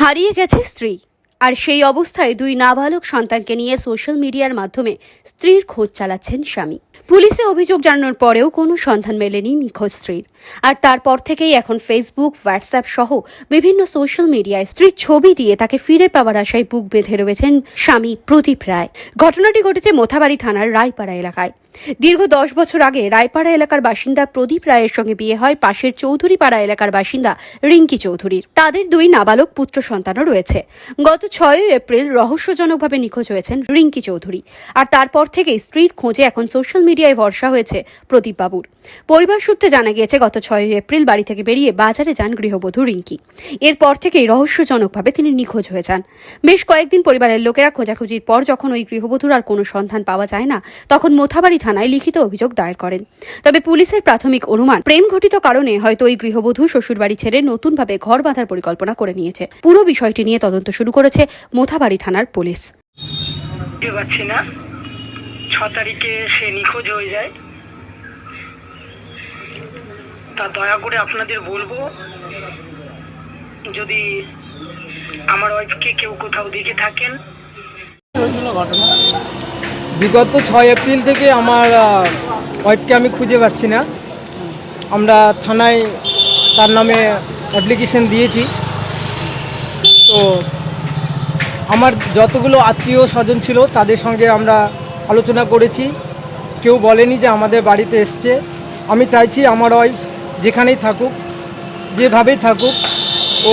হারিয়ে গেছে স্ত্রী। আর সেই অবস্থায় দুই নাবালক সন্তানকে নিয়ে সোশ্যাল মিডিয়ার মাধ্যমে স্ত্রীর খোঁজ চালাচ্ছেন স্বামী। পুলিশে অভিযোগ জানানোর পরেও কোনো সন্ধান মেলেনি নিখোঁজ স্ত্রীর। আর তারপর থেকেই এখন ফেসবুক হোয়াটসঅ্যাপ সহ বিভিন্ন সোশ্যাল মিডিয়ায় স্ত্রীর ছবি দিয়ে তাকে ফিরে পাওয়ার আশায় বুক বেঁধে রয়েছেন স্বামী প্রদীপ রায়। ঘটনাটি ঘটেছে মোথাবাড়ি থানার রায়পাড়া এলাকায়। দীর্ঘ দশ বছর আগে রায়পাড়া এলাকার বাসিন্দা প্রদীপ রায়ের সঙ্গে বিয়ে হয় পাশের চৌধুরীপাড়া এলাকার বাসিন্দা রিঙ্কি চৌধুরীর। তাদের দুই নাবালক পুত্র সন্তানও রয়েছে। গত ছয়ই এপ্রিল রহস্যজনকভাবে নিখোঁজ হয়েছেন রিঙ্কি চৌধুরী। আর তারপর থেকেই স্ত্রীর খোঁজে এখন সোশ্যাল মিডিয়ায় ভরসা হয়েছে প্রদীপ বাবুর। পরিবার সূত্রে জানা গিয়েছে, গত ছয়ই এপ্রিল বাড়ি থেকে বেরিয়ে বাজারে যান গৃহবধূ রিঙ্কি। এরপর থেকেই রহস্যজনকভাবে তিনি নিখোঁজ হয়ে যান। বেশ কয়েকদিন পরিবারের লোকেরা খোঁজাখুঁজির পর যখন ওই গৃহবধূর আর কোনো সন্ধান পাওয়া যায় না, তখন মোথাবাড়ি থানায় লিখিত অভিযোগ দায়ের করেন। তবে পুলিশের প্রাথমিক অনুমান প্রেম ঘটিত কারণে হয়তো ওই গৃহবধূ শ্বশুরবাড়ি ছেড়ে নতুনভাবে ঘর বাঁধার পরিকল্পনা করে নিয়েছে। পুরো বিষয়টি নিয়ে তদন্ত শুরু করেছে মোথাবাড়ি থানার পুলিশ। পারছি না। ছ তারিখে সে নিখোঁজ হয়ে যায়। তা দয়া করে আপনাদের বলব যদি আমার ওয়াইফকে কেউ কোথাও দেখে থাকেন। হয়েছিল ঘটনা বিগত ছয় এপ্রিল থেকে আমার ওয়াইফকে আমি খুঁজে পাচ্ছি না। আমরা থানায় তার নামে অ্যাপ্লিকেশন দিয়েছি। তো আমার যতগুলো আত্মীয় স্বজন ছিল তাদের সঙ্গে আমরা আলোচনা করেছি। কেউ বলেনি যে আমাদের বাড়িতে এসছে। আমি চাইছি আমার ওয়াইফ যেখানেই থাকুক যেভাবেই থাকুক ও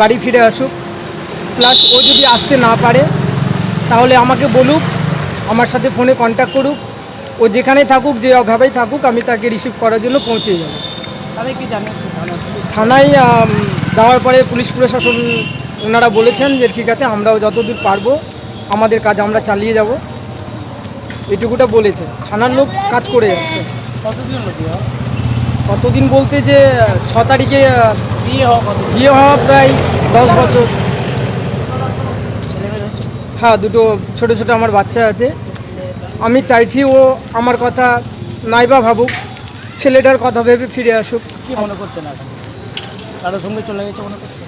বাড়ি ফিরে আসুক। প্লাস ও যদি আসতে না পারে তাহলে আমাকে বলুক আমার সাথে ফোনে কন্ট্যাক্ট করুক। ও যেখানেই থাকুক যেভাবেই থাকুক আমি তাকে রিসিভ করার জন্য পৌঁছে যাব। তাহলে কি জানিয়েছে? থানায় দেওয়ার পরে পুলিশ প্রশাসন ওনারা বলেছেন যে ঠিক আছে আমরাও যতদূর পারব আমাদের কাজ আমরা চালিয়ে যাব। এটুকুটা বলেছে। থানার লোক কাজ করে যাচ্ছে। কতদিন বলতে যে ছ তারিখে বিয়ে হওয়া প্রায় দশ বছর। হ্যাঁ দুটো ছোট ছোট আমার বাচ্চা আছে। আমি চাইছি ও আমার কথা নাইবা ভাবুক ছেলেটার কথা ভেবে ফিরে আসুক। কি মনে করছেন না কারোর সঙ্গে চলে গেছে মনে করছেন?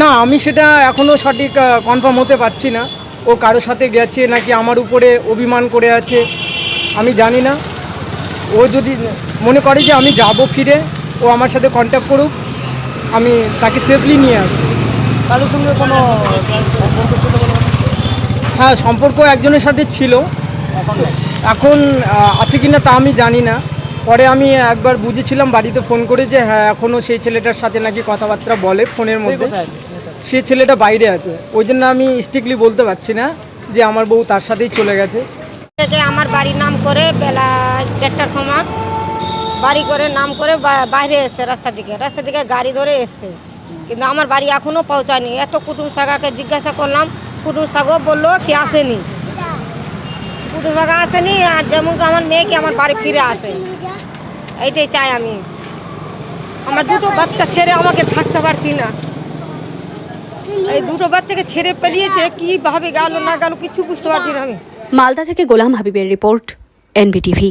না আমি সেটা এখনও সঠিক কনফার্ম হতে পারছি না। ও কারোর সাথে গেছে নাকি আমার উপরে অভিমান করে আছে আমি জানি না। ও যদি মনে করে যে আমি যাব ফিরে ও আমার সাথে কন্ট্যাক্ট করুক আমি তাকে সেফলি নিয়ে আসব। কারোর সঙ্গে কোনো? হ্যাঁ সম্পর্ক একজনের সাথে ছিল। এখন আছে কি না তা আমি জানি না। পরে আমি একবার বুঝেছিলাম বাড়িতে ফোন করে যে হ্যাঁ এখনও সেই ছেলেটার সাথে নাকি কথাবার্তা বলে ফোনের মধ্যে? সে ছেলেটা? বাইরে আছে। ওই জন্য আমি স্ট্রিক্টলি বলতে পারছি না যে আমার বউ তার সাথেই চলে গেছে। থেকে আমার বাড়ির নাম করে বেলা দেড়টার সময় বাড়ি করে নাম করে বাইরে এসছে রাস্তা দিকে। রাস্তা দিকে গাড়ি ধরে এসছে। কিন্তু আমার বাড়ি এখনও পৌঁছায়নি। এত কুটুম সাগাকে জিজ্ঞাসা করলাম কুটুম সাগো বলল কি আসেনি। কুটুম সাগা আসেনি আর যেমন কি আমার মেয়েকে আমার বাড়ি ফিরে আসে। এইটাই চাই আমি। আমার দুটো বাচ্চা ছেড়ে আমাকে থাকতে পারছি না। এই দুটো বাচ্চাকে ছেড়ে পেলিয়েছে কীভাবে গেল না গেল কিছু বুঝতে পারছি না আমি। মালদা থেকে গোলাম হাবিবের রিপোর্ট, এনবিটিভি।